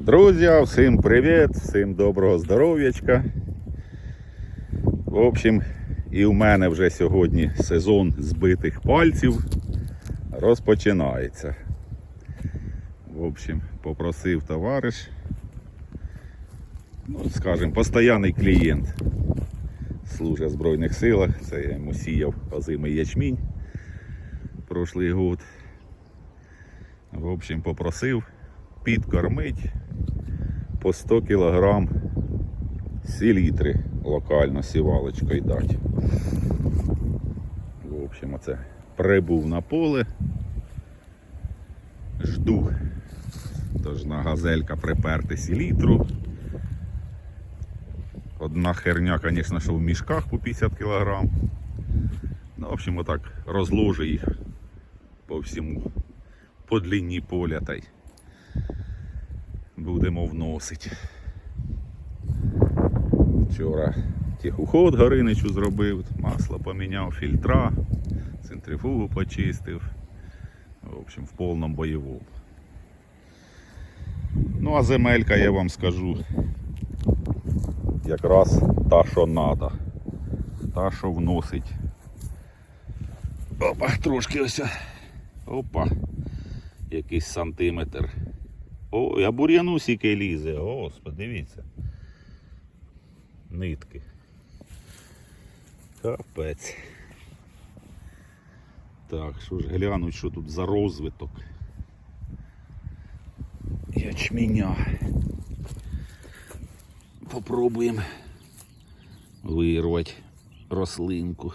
Друзі, всім привіт, всім доброго здоров'ячка. В общем, і у мене вже сьогодні сезон збитих пальців розпочинається. В общем, попросив товариш, ну, скажімо, постійний клієнт служить в Збройних силах. Це я йому сіяв озимий ячмінь прошлий год. В общем, попросив підкормить по 100 кг селітри локально сівалочкою дати. В общем, оце прибув на поле. Жду. Тож на газелька приперти селітру. Одна херня, звісно, що в мішках по 50 кг. Ну, в общем, отак розложу їх по всьому, по длині поля та й будемо вносити. Вчора тихоход Гариничу зробив, масло поміняв, фільтра, центрифугу почистив. В общем, в повному бойовому. Ну а земелька, я вам скажу, якраз та, що треба. Та, що вносить. Опа, трошки ось. Опа. Якийсь сантиметр. О, а бур'яну сіки лізе. Господи, дивіться. Нитки. Капець. Так, що ж глянуть, що тут за розвиток. Ячменя. Попробуємо вирвати рослинку.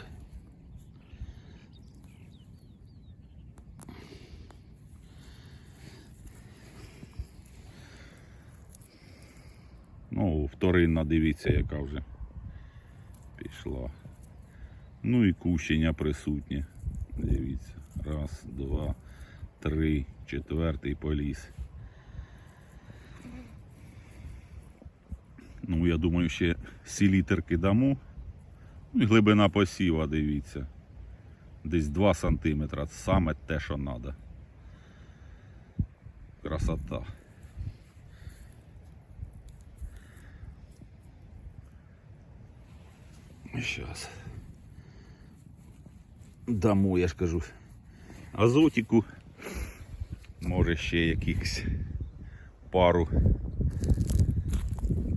Ну, вторинна, дивіться, яка вже пішла. Ну і кущення присутнє. Дивіться. Раз, два, три, четвертий поліз. Ну, я думаю, ще селітерки дамо. Ну і глибина посіва, дивіться. Десь 2 см. Саме те, що треба. Красота. Сейчас. Дамо, я ж кажу. Азотику. Може ще якихось пару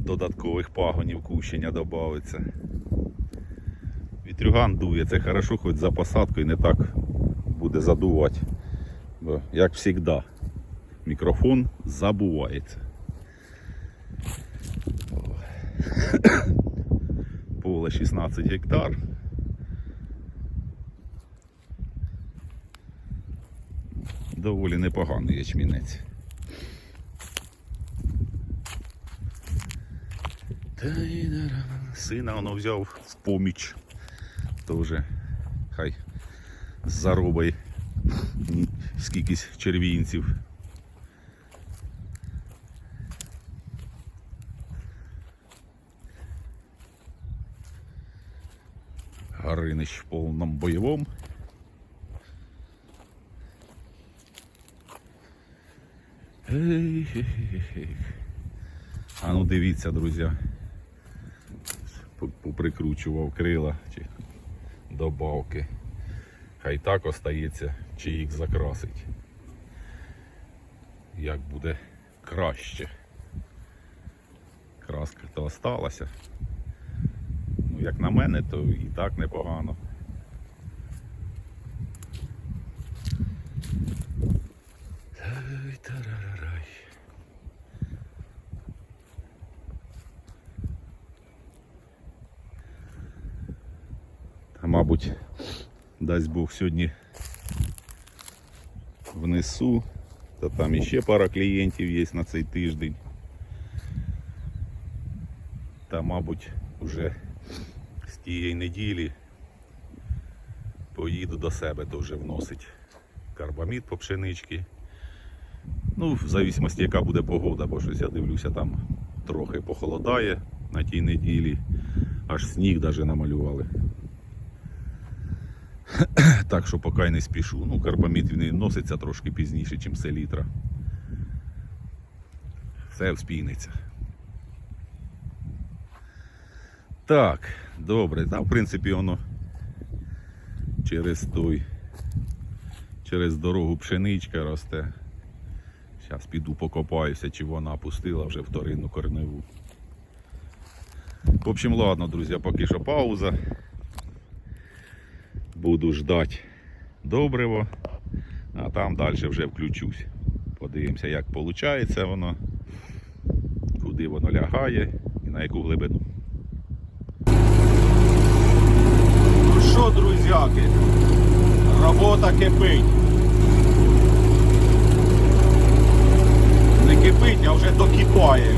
додаткових пагонів кущення додається. Вітрюган дує, це хорошо, хоч за посадкою не так буде задувати. Бо, як завжди, мікрофон забувається. Поле 16 гектар. Доволі непоганий ячмінець. Сина воно взяв в поміч. То вже хай заробить скількись червінців. Гаринич в бойовому. Ей-хе-хе-хе. А ну дивіться, друзі. Поприкручував крила чи добавки. Хай так остається, чи їх закрасить. Як буде краще. Краска то осталася. Ну, як на мене, то і так непогано. Та, мабуть, дасть Бог сьогодні внесу, та там іще пара клієнтів є на цей тиждень. Та, мабуть, вже тієї неділі поїду до себе вже вносить карбамід по пшенички. Ну, в зависимості, яка буде погода, бо щось я дивлюся, там трохи похолодає на тій неділі, аж сніг навіть намалювали. Так що поки не спішу. Ну, карбамід він носиться трошки пізніше, ніж селітра. Все вспіниться. Так, добре. Та, в принципі, воно через той, через дорогу пшеничка росте. Зараз піду покопаюся, чи вона пустила вже вторинну корневу. В общем, ладно, друзі, поки що пауза. Буду ждати добриво, а там далі вже включусь. Подивимося, як виходить воно, куди воно лягає і на яку глибину. Ну що, друзяки, робота кипить. Не кипить, а вже докипає,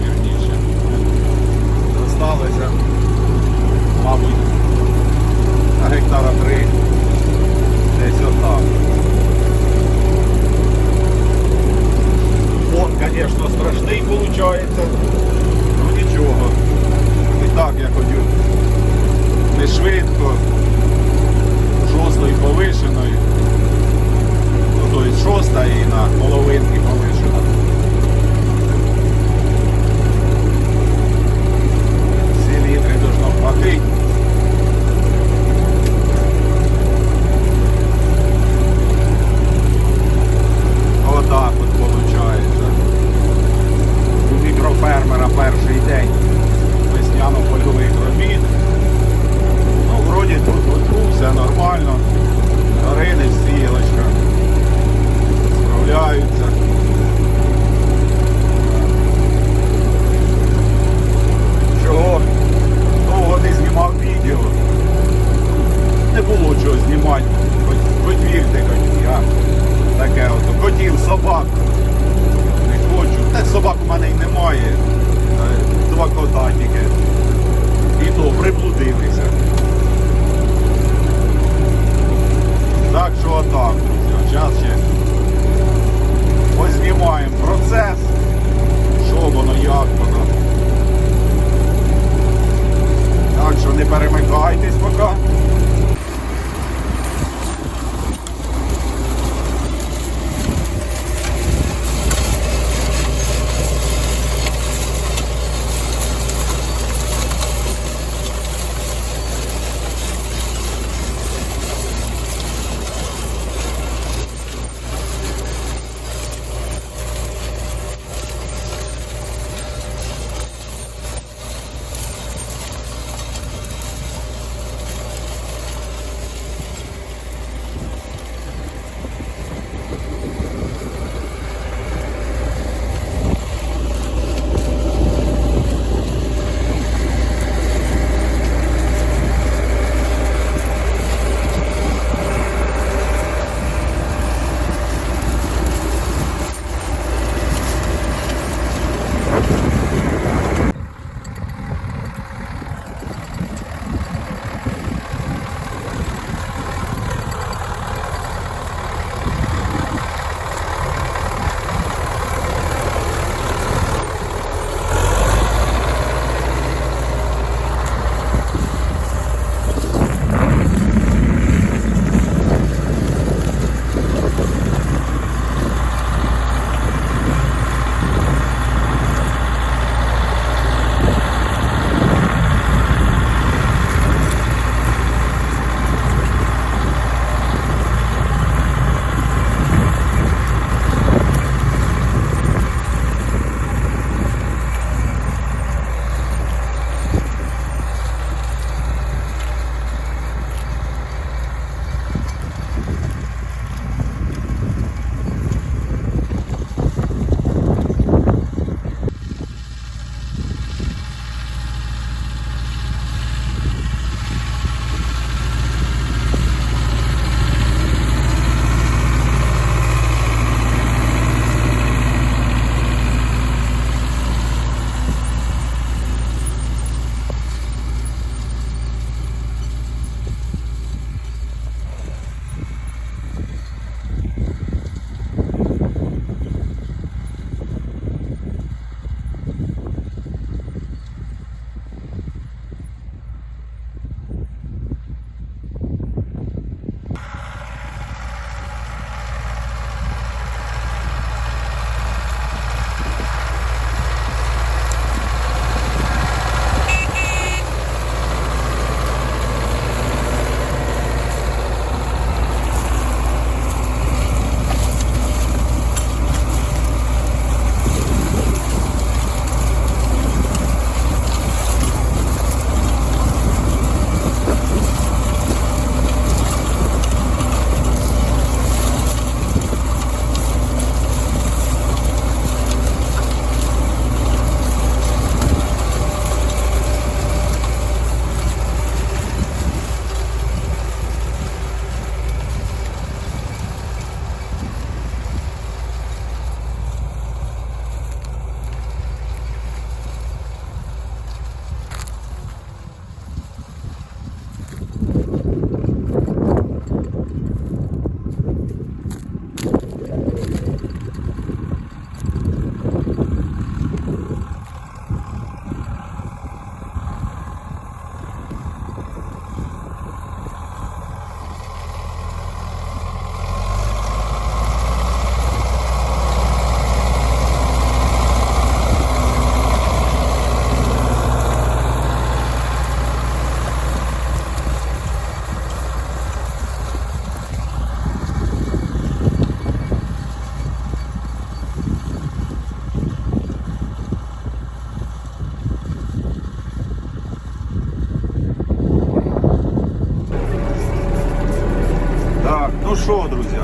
що, друзі?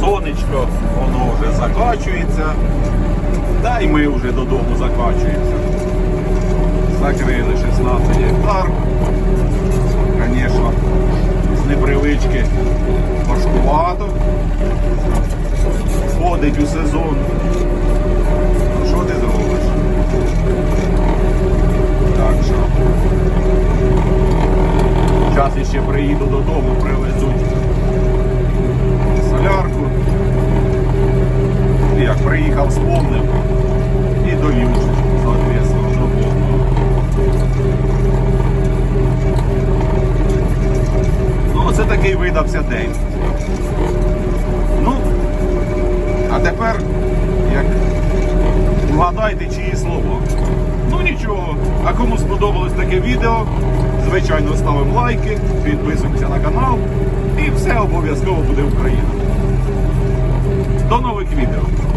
Сонечко, воно вже закачується. Та й ми вже додому закачуємося. Закрили 16 гектар. Звісно, з непривички важкувато. Входить у сезон. Ну, що ти зробиш? Так що. Зараз ще приїду додому, привезу. Такий видався день. Ну, а тепер, як вгадайте, чиї слова. Ну нічого, а кому сподобалось таке відео, звичайно, ставимо лайки, підписуємося на канал і все обов'язково буде Україна. До нових відео!